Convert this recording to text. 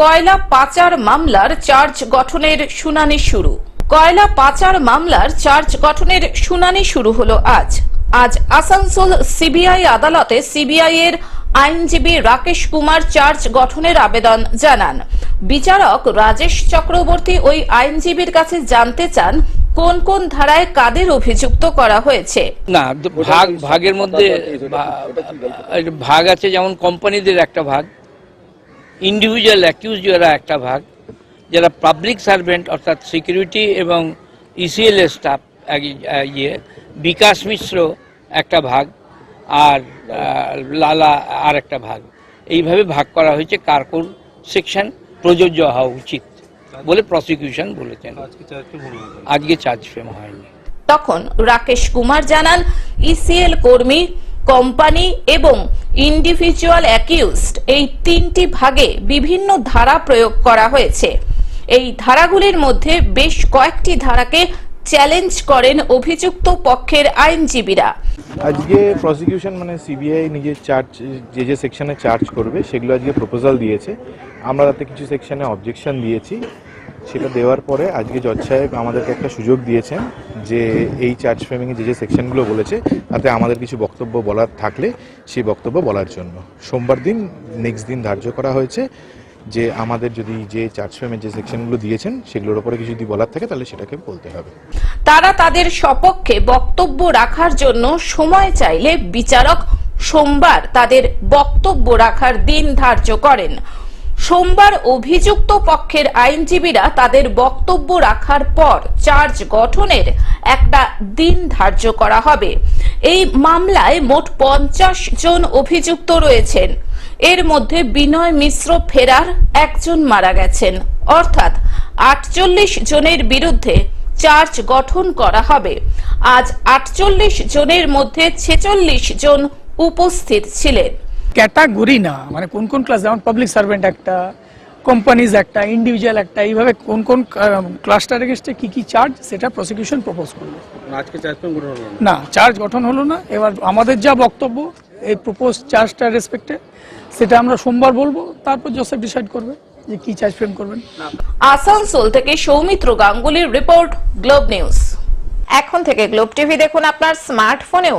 কয়লা পাচার মামলার চার্জ গঠনের শুনানি শুরু। কয়লা পাচার মামলার চার্জ গঠনের শুনানি শুরু হলো আজ। আজ আসানসোল সিবিআই আদালতে সিবিআই এর আইনজীবী রাকেশ কুমার চার্জ গঠনের আবেদন জানান। বিচারক রাজেশ চক্রবর্তী ওই আইনজীবীর কাছে জানতে চান, কোন কোন ধারায় কাদের অভিযুক্ত করা হয়েছে। না, ভাগ, ভাগের মধ্যে ভাগ আছে, যেমন কোম্পানিদের একটা ভাগ। ইন্ডিভিজুয়াল অ্যাকিউজ যারা একটা ভাগ যারা পাবলিক সার্ভেন্ট অর্থাৎ সিকিউরিটি এবং ইসিএল স্টাফ ইয়ে বিকাশ মিশ্র একটা ভাগ আর লালা আর একটা ভাগ। এইভাবে ভাগ করা হয়েছে কার কোন সেকশন প্রযোজ্য হওয়া উচিত বলে প্রসিকিউশন বলেছেন। আজকে চার্জ ফ্রেম হয়নি। তখন রাকেশ কুমার জানান ইসিএল কর্মী কোম্পানি এবং ইন্ডিভিজুয়াল অ্যাকিউজড এই তিনটি ভাগে বিভিন্ন ধারা প্রয়োগ করা হয়েছে। এই ধারাগুলির মধ্যে বেশ কয়েকটি ধারাকে চ্যালেঞ্জ করেন অভিযুক্ত পক্ষের আইনজীবীরা। আজকে প্রসিকিউশন মানে সিবিআই নিজের চার্জ যে যে সেকশনে চার্জ করবে, সেগুলো আজকে প্রপোজাল দিয়েছে। আমরা তাতে কিছু সেকশনে অবজেকশন দিয়েছি। সেটা দেওয়ার পরে আজকে জজ সাহেব আমাদেরকে একটা সুযোগ দিয়েছেন যে এই চার্জ ফ্রেমিংয়ে যে যে সেকশনগুলো বলেছে, তাতে আমাদের কিছু বক্তব্য বলার থাকলে সেই বক্তব্য বলার জন্য। সোমবার দিন নেক্সট দিন ধার্য করা হয়েছে যে আমাদের যদি যে চার্জ ফ্রেমের যে সেকশনগুলো দিয়েছেন, সেগুলোর উপরে কিছু যদি বলার থাকে, তাহলে সেটাকে বলতে হবে। তারা তাদের সপক্ষে বক্তব্য রাখার জন্য সময় চাইলে বিচারক সোমবার তাদের বক্তব্য রাখার দিন ধার্য করেন। সোমবার অভিযুক্ত পক্ষের আইনজীবীরা তাদের বক্তব্য রাখার পর চার্জ গঠনের একটা দিন ধার্য করা হবে। এই মামলায় মোট পঞ্চাশ জন অভিযুক্ত রয়েছেন। এর মধ্যে বিনয় মিশ্র ফেরার একজন মারা গেছেন। অর্থাৎ আটচল্লিশ জনের বিরুদ্ধে চার্জ গঠন করা হবে। আজ আটচল্লিশ জনের মধ্যে ছেচল্লিশ জন উপস্থিত ছিলেন। ক্যাটাগরি না। মানে কোন কোন ক্লাস যেমন পাবলিক সার্ভেন্ট একটা কোম্পানিজ একটা ইন্ডিভিজুয়াল একটা এইভাবে কোন কোন ক্লাসটার এগেস্টে কী কী চার্জ সেটা প্রসিকিউশন প্রপোজ করবে আজকে চার্জ গঠন হলো? না। না চার্জ গঠন হলো না। এবার আমাদের যা বক্তব্য এই প্রপোজ চার্জটা রেসপেক্টে সেটা আমরা সোমবার বলব তারপর জোসেফ ডিসাইড করবে যে কি চার্জ ফ্রেম করবেন। আসানসোল থেকে সৌমিত্র গাঙ্গুলির রিপোর্ট গ্লোব নিউজ এখন থেকে গ্লোব টিভি দেখুন আপনার স্মার্টফোনেও